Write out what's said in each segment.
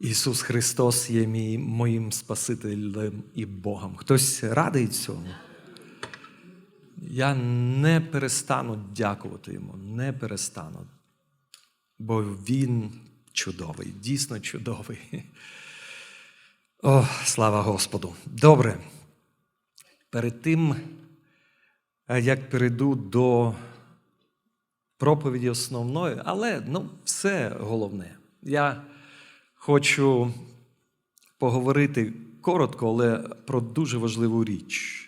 Ісус Христос є мій, моїм Спасителем і Богом. Хтось радий цьому? Я не перестану дякувати йому, не перестану. Бо він чудовий, дійсно чудовий. О, слава Господу. Добре. Перед тим, е, як перейду до проповіді основної, але ну, все головне. Я хочу поговорити коротко, але про дуже важливу річ.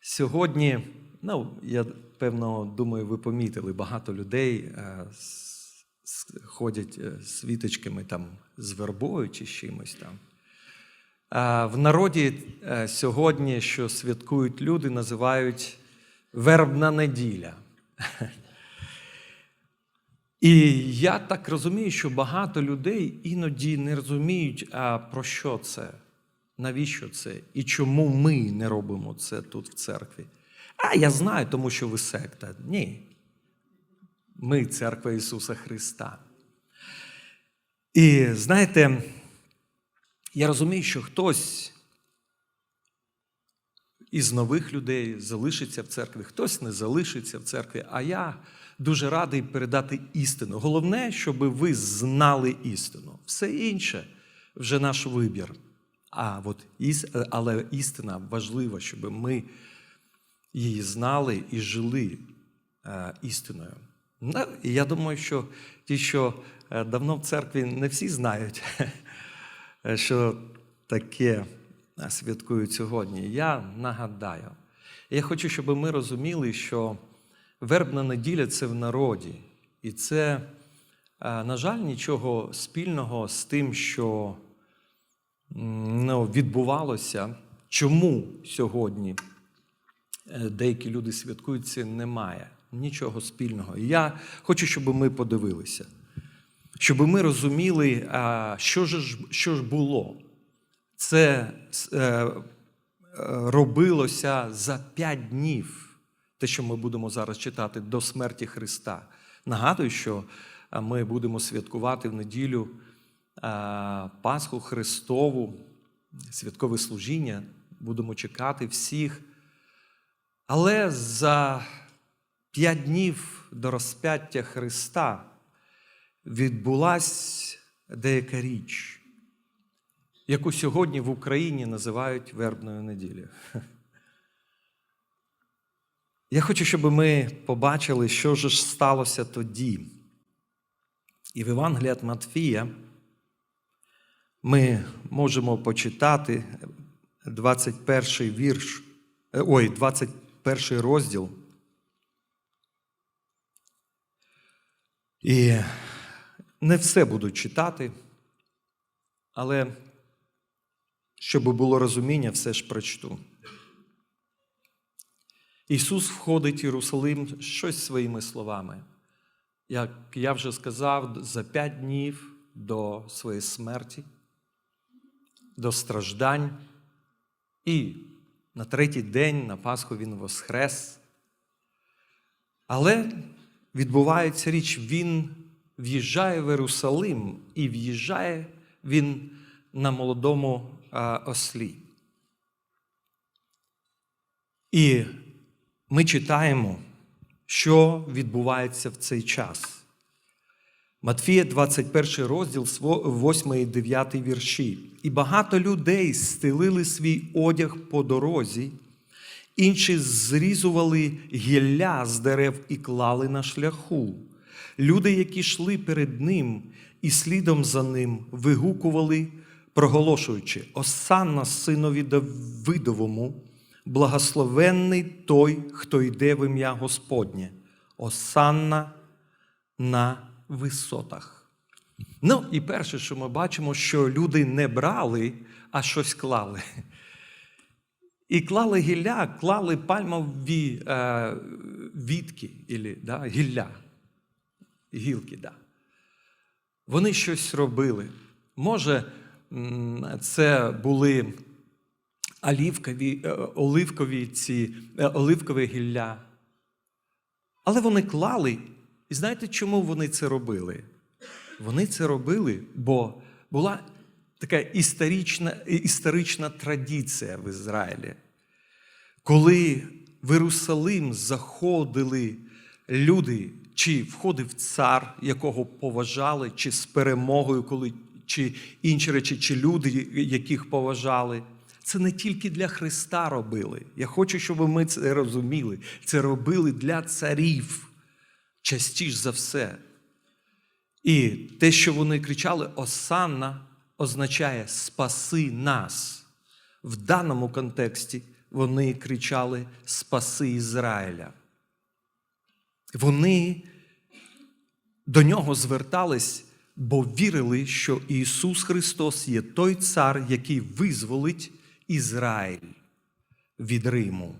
Сьогодні, ну, я певно думаю, ви помітили, багато людей е, ходять е, світочками там з вербою чи чимось там. В народі е, сьогодні, що святкують люди, називають вербна неділя. І я так розумію, що багато людей іноді не розуміють, а про що це, навіщо це і чому ми не робимо це тут в церкві. А я знаю, тому що ви секта. Ні. Ми церква Ісуса Христа. І знаєте, я розумію, що хтось із нових людей залишиться в церкві, хтось не залишиться в церкві. А я дуже радий передати істину. Головне, щоб ви знали істину. Все інше вже наш вибір. А от іс- але істина важлива, щоб ми її знали і жили е, істиною. Ну, я думаю, що ті, що е, давно в церкві, не всі знають, е, що таке святкують сьогодні. Я нагадаю. Я хочу, щоб ми розуміли, що вербна неділя це в народі. І це, е, на жаль, нічого спільного з тим, що ну, відбувалося. Чому сьогодні е, деякі люди святкують це, немає нічого спільного. І я хочу, щоб ми подивилися, щоб ми розуміли, що ж, що ж було. Це е, е, робилося за п'ять днів, те, що ми будемо зараз читати, до смерті Христа. Нагадую, що ми будемо святкувати в неділю Пасху Христову, святкове служіння, будемо чекати всіх. Але за п'ять днів до розп'яття Христа відбулася деяка річ, яку сьогодні в Україні називають вербною неділею. Я хочу, щоб ми побачили, що ж сталося тоді. І в Євангелії від Матфія ми можемо почитати 21 вірш, е, ой, 21 розділ. І не все буду читати, але щоб було розуміння, все ж прочту. Ісус входить в Єрусалим щось своїми словами. Як я вже сказав, за п'ять днів до своєї смерті, до страждань, і на третій день на Пасху Він воскрес. Але відбувається річ, Він в'їжджає в Єрусалим і в'їжджає він на молодому ослі. І ми читаємо, що відбувається в цей час. Матфія, 21 розділ, 8 і 9 вірші. І багато людей стелили свій одяг по дорозі, інші зрізували гілля з дерев і клали на шляху. Люди, які йшли перед ним і слідом за ним, вигукували, проголошуючи: Осанна синові Давидовому, благословенний той, хто йде в ім'я Господнє. Осанна на висотах. Ну, і перше, що ми бачимо, що люди не брали, а щось клали. І клали гілля, клали пальмові е, вітки, ілі, да, гілля, гілки. Да. Вони щось робили. Може, це були олівкові, е, оливкові ці, е, оливкове гілля. Але вони клали. І знаєте, чому вони це робили? Вони це робили, бо була така історична, історична традиція в Ізраїлі. Коли в Єрусалим заходили люди, чи входив цар, якого поважали, чи з перемогою, коли, чи інші речі, чи люди, яких поважали. Це не тільки для Христа робили. Я хочу, щоб ми це розуміли. Це робили для царів частіше за все. І те, що вони кричали Осанна, означає Спаси нас. В даному контексті вони кричали Спаси Ізраїля. Вони до нього звертались, бо вірили, що Ісус Христос є той цар, який визволить Ізраїль від Риму.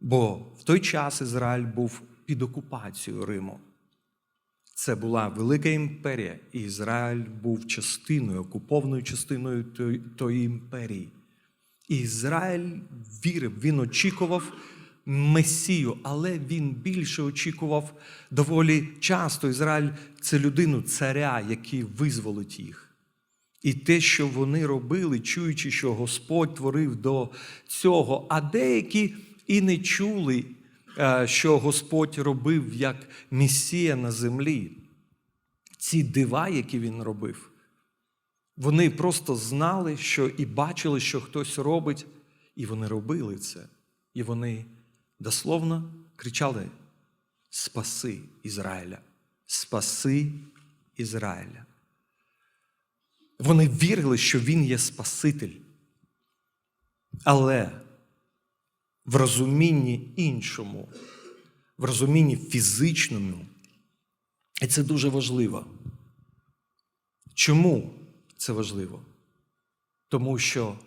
Бо в той час Ізраїль був під окупацією Риму. Це була велика імперія, і Ізраїль був частиною, окупованою частиною тої, імперії. І Ізраїль вірив, він очікував Месію, але він більше очікував доволі часто. Ізраїль це людину, царя, який визволить їх. І те, що вони робили, чуючи, що Господь творив до цього, а деякі і не чули, е, що Господь робив як Месія на землі. Ці дива, які він робив, вони просто знали, що і бачили, що хтось робить, і вони робили це. І вони дословно кричали: Спаси Ізраїля! Спаси Ізраїля! Вони вірили, що Він є Спаситель. Але в розумінні іншому, в розумінні фізичному, і це дуже важливо. Чому це важливо? Тому що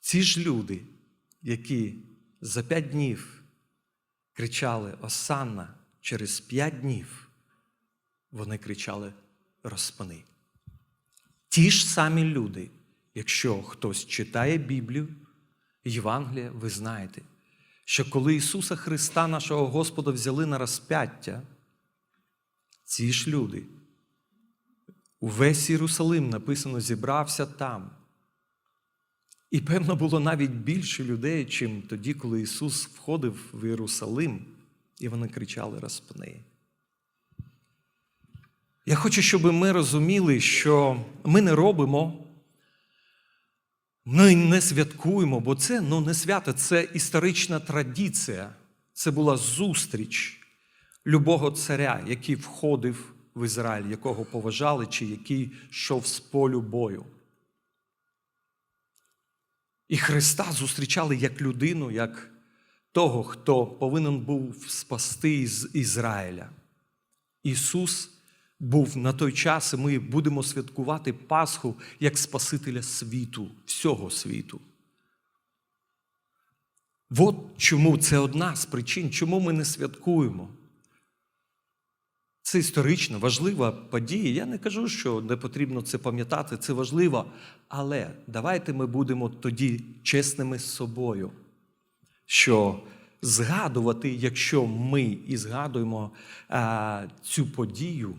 ці ж люди, які за п'ять днів кричали Осанна, через п'ять днів вони кричали Розпани. Ті ж самі люди, якщо хтось читає Біблію, Євангелія, ви знаєте, що коли Ісуса Христа, нашого Господа, взяли на розп'яття, ці ж люди, увесь Єрусалим написано, зібрався там. І певно було навіть більше людей, чим тоді, коли Ісус входив в Єрусалим, і вони кричали розпни. Я хочу, щоб ми розуміли, що ми не робимо, ми не святкуємо, бо це ну, не свято, це історична традиція. Це була зустріч любого царя, який входив в Ізраїль, якого поважали, чи який йшов з полю бою. І Христа зустрічали як людину, як того, хто повинен був спасти з Ізраїля. Ісус був на той час, і ми будемо святкувати Пасху як Спасителя світу, всього світу. От чому це одна з причин, чому ми не святкуємо. Це історично важлива подія. Я не кажу, що не потрібно це пам'ятати, це важливо. Але давайте ми будемо тоді чесними з собою, що згадувати, якщо ми і згадуємо а, цю подію,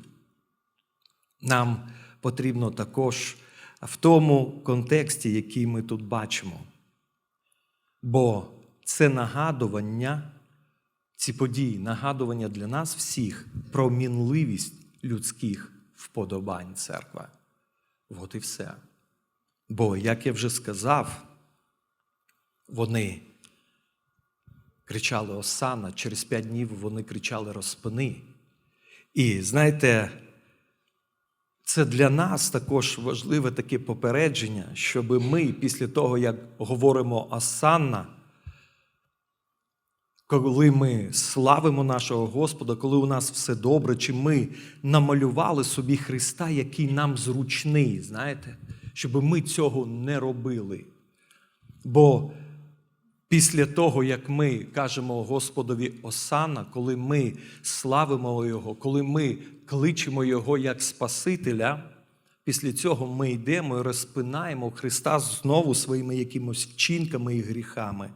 нам потрібно також в тому контексті, який ми тут бачимо. Бо це нагадування, ці події, нагадування для нас всіх про мінливість людських вподобань церква. От і все. Бо, як я вже сказав, вони кричали Осана, через п'ять днів вони кричали Розпини. І знаєте, це для нас також важливе таке попередження, щоб ми після того, як говоримо Осанна, коли ми славимо нашого Господа, коли у нас все добре, чи ми намалювали собі Христа, який нам зручний, знаєте, щоб ми цього не робили. Бо після того, як ми кажемо Господові Осана, коли ми славимо Його, коли ми кличемо Його як Спасителя, після цього ми йдемо і розпинаємо Христа знову своїми якимось вчинками і гріхами.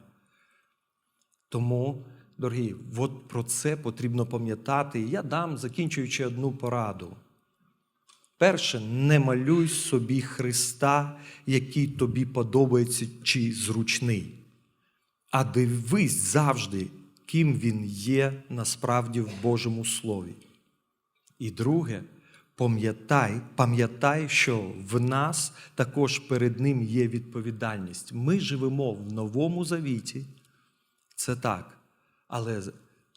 Тому, дорогі, от про це потрібно пам'ятати. Я дам, закінчуючи одну пораду. Перше, не малюй собі Христа, який тобі подобається чи зручний. А дивись завжди, ким він є насправді в Божому Слові. І друге, пам'ятай, пам'ятай, що в нас також перед ним є відповідальність. Ми живемо в новому завіті, це так. Але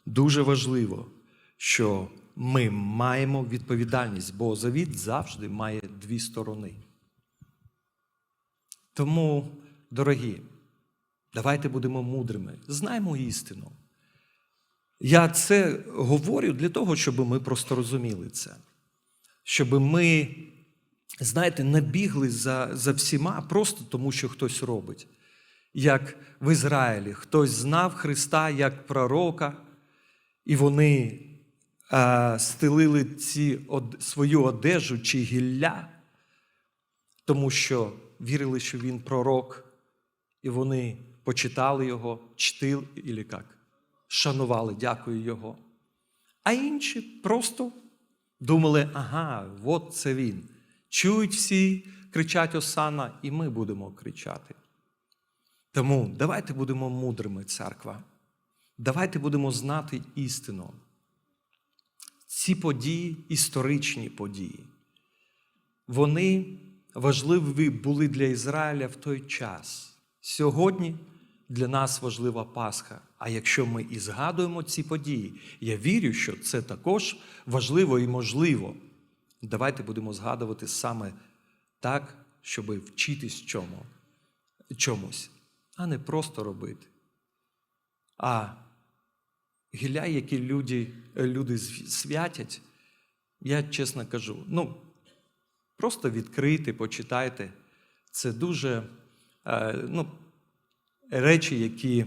дуже важливо, що ми маємо відповідальність, бо завіт завжди має дві сторони. Тому, дорогі, давайте будемо мудрими, знаймо істину. Я це говорю для того, щоб ми просто розуміли це. Щоб ми, знаєте, не бігли за, за всіма просто тому, що хтось робить. Як в Ізраїлі хтось знав Христа як пророка, і вони а, стелили ці, од, свою одежу чи гілля, тому що вірили, що він пророк, і вони почитали його, чтили, і шанували, дякую Його. А інші просто думали, ага, от це він. Чують всі, кричать Осана, і ми будемо кричати. Тому давайте будемо мудрими, церква. Давайте будемо знати істину. Ці події історичні події. Вони важливі були для Ізраїля в той час. Сьогодні для нас важлива Пасха. А якщо ми і згадуємо ці події, я вірю, що це також важливо і можливо. Давайте будемо згадувати саме так, щоб вчитись чому, чомусь, а не просто робити. А гілля, які люди, люди святять, я чесно кажу, ну, просто відкрийте, почитайте. Це дуже, ну, речі, які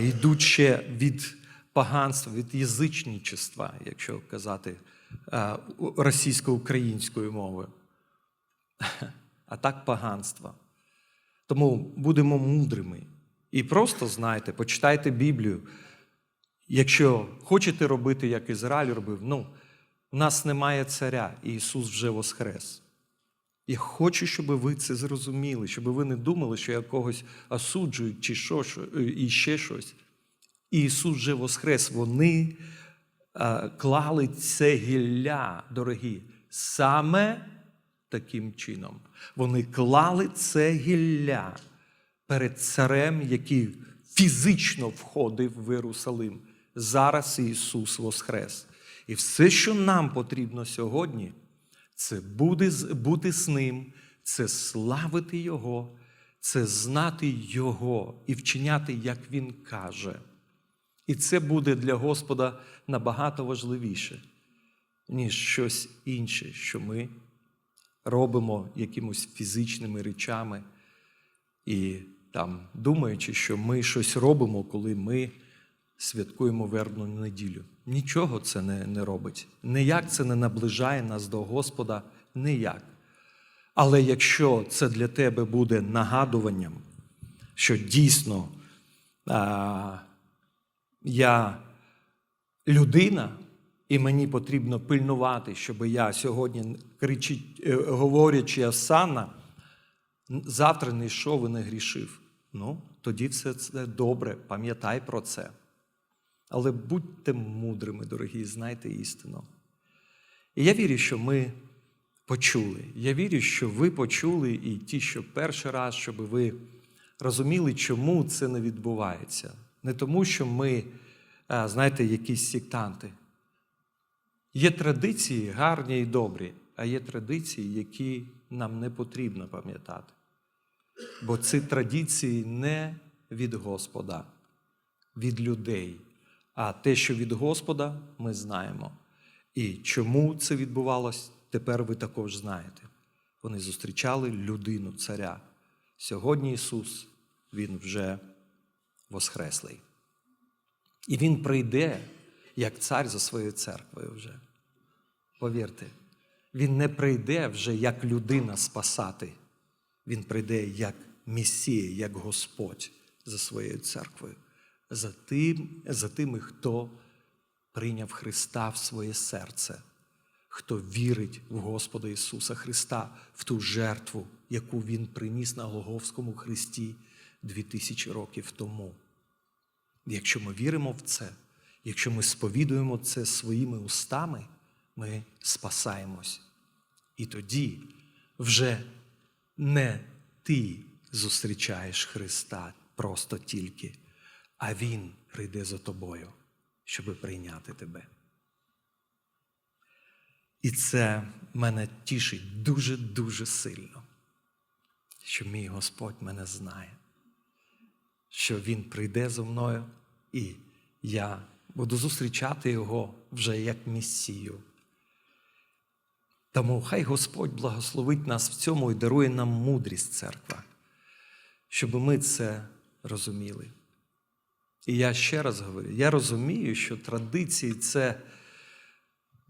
йдуть ще від поганства, від язичничества, якщо казати російсько-українською мовою. А так поганство. Тому будемо мудрими. І просто знайте, почитайте Біблію. Якщо хочете робити, як Ізраїль робив, ну, у нас немає царя, і Ісус вже воскрес. Я хочу, щоб ви це зрозуміли, щоб ви не думали, що я когось осуджую чи що, що і ще щось. Ісус вже воскрес. Вони а, клали це гілля, дорогі, саме таким чином. Вони клали це гілля перед царем, який фізично входив в Єрусалим. Зараз Ісус Воскрес. І все, що нам потрібно сьогодні це буде, бути з ним, це славити Його, це знати Його і вчиняти, як Він каже. І це буде для Господа набагато важливіше, ніж щось інше, що ми робимо якимось фізичними речами і там думаючи, що ми щось робимо, коли ми святкуємо вербну неділю. Нічого це не, не робить. Ніяк це не наближає нас до Господа, ніяк. Але якщо це для тебе буде нагадуванням, що дійсно а, я людина, і мені потрібно пильнувати, щоб я сьогодні, кричить, е, говорячи Асана, завтра не йшов і не грішив. Ну, тоді все це добре, пам'ятай про це. Але будьте мудрими, дорогі, знайте істину. І я вірю, що ми почули. Я вірю, що ви почули, і ті, що перший раз, щоб ви розуміли, чому це не відбувається. Не тому, що ми, знаєте, якісь сектанти. Є традиції гарні і добрі, а є традиції, які нам не потрібно пам'ятати. Бо ці традиції не від Господа, від людей. А те, що від Господа, ми знаємо. І чому це відбувалось, тепер ви також знаєте. Вони зустрічали людину, царя. Сьогодні Ісус, Він вже воскреслий. І Він прийде як цар за своєю церквою вже. Повірте, Він не прийде вже як людина спасати. Він прийде як Месія, як Господь за своєю церквою за, тим, за тими, хто прийняв Христа в своє серце, хто вірить в Господа Ісуса Христа, в ту жертву, яку Він приніс на Голговському Христі дві тисячі років тому. Якщо ми віримо в це, якщо ми сповідуємо це своїми устами, ми спасаємось. І тоді вже не ти зустрічаєш Христа просто тільки, а Він прийде за тобою, щоб прийняти тебе. І це мене тішить дуже-дуже сильно, що мій Господь мене знає, що Він прийде зо мною, і я буду зустрічати Його вже як Месію. Тому хай Господь благословить нас в цьому і дарує нам мудрість церква, щоб ми це розуміли. І я ще раз говорю: я розумію, що традиції це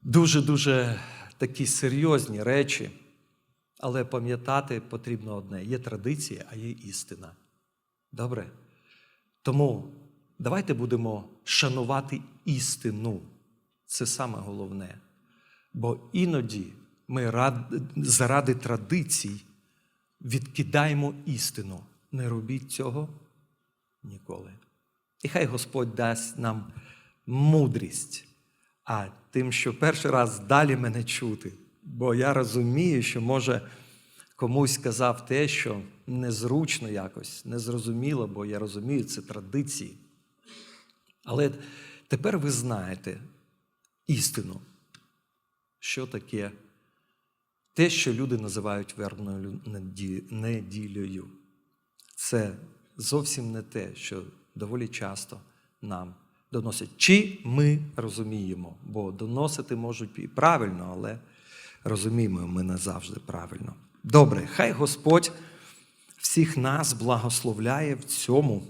дуже-дуже такі серйозні речі, але пам'ятати потрібно одне: є традиція, а є істина. Добре? Тому давайте будемо шанувати істину. Це саме головне. Бо іноді ми рад... заради традицій відкидаємо істину. Не робіть цього ніколи. І хай Господь дасть нам мудрість, а тим, що перший раз далі мене чути. Бо я розумію, що може комусь сказав те, що незручно якось, незрозуміло, бо я розумію, це традиції. Але тепер ви знаєте істину, що таке те, що люди називають вербною неділею. Це зовсім не те, що доволі часто нам доносять. Чи ми розуміємо, бо доносити можуть і правильно, але розуміємо ми не завжди правильно. Добре, хай Господь всіх нас благословляє в цьому.